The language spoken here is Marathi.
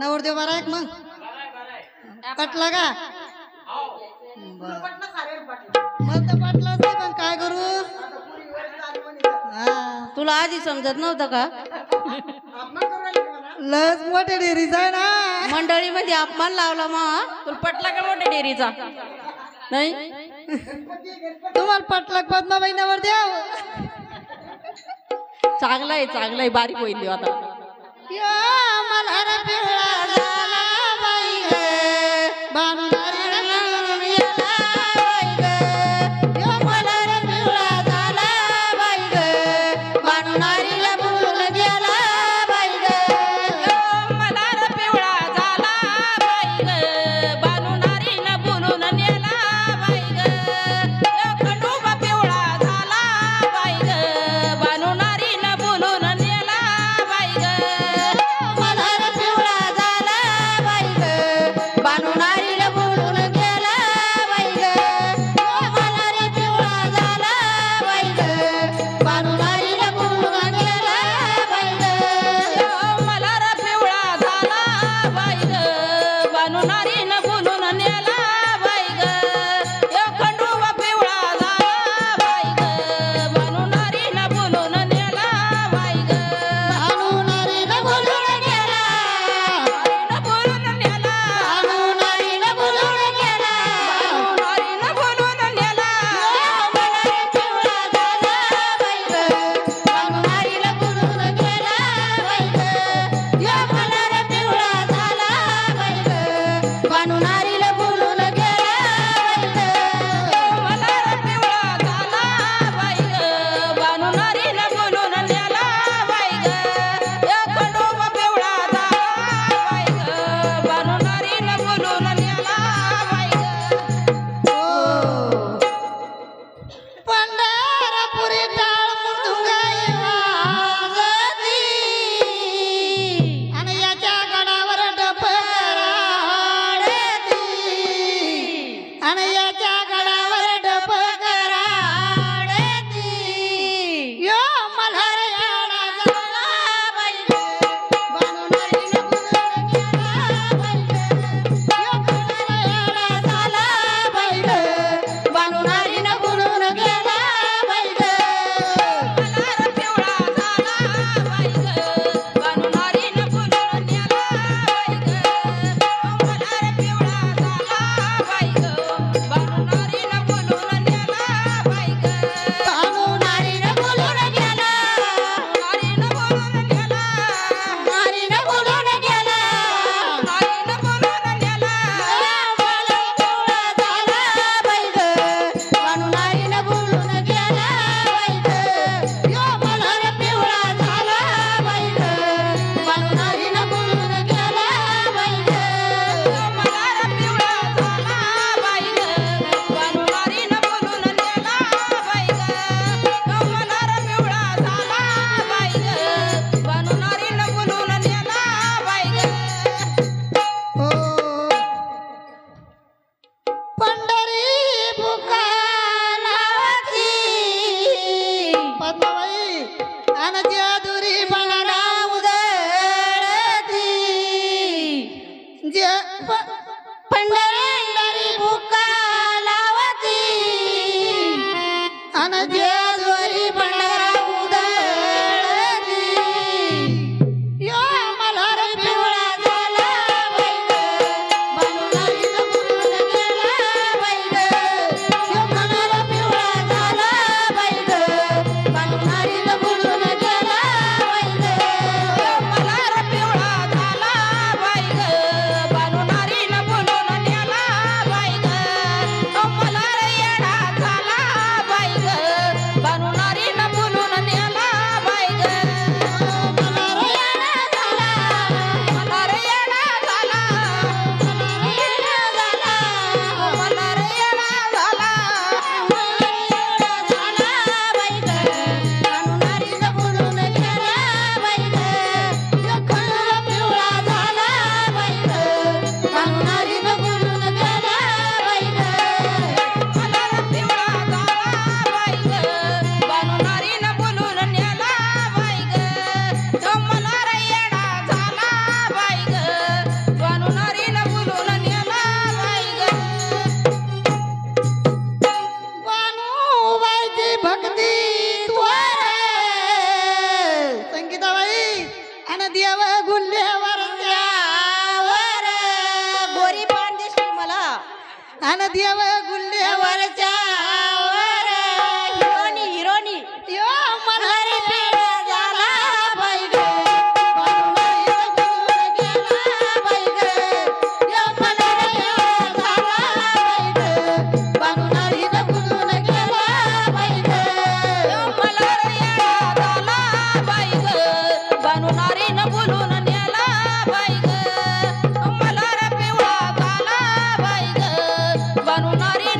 नवरदेव बारा एक मग. पटला का? मग तर पटलाच नाही पण काय करू? हा तुला आधी समजत नव्हतं का? लस मोठ्या डेअरीचा आहे ना. मंडळी मध्ये अपमान लावला मग तुला पटला का मोठ्या डेअरीचा? नाही? तुम्हाला पटला पद्माबाई नवर द्याव चांगला आहे चांगला आहे बारीक होईल आता. मला no nariz. ನನಗೆ ಅನದೇವ ಗುಲ್ಲೇವರ ಚಾ Sorry.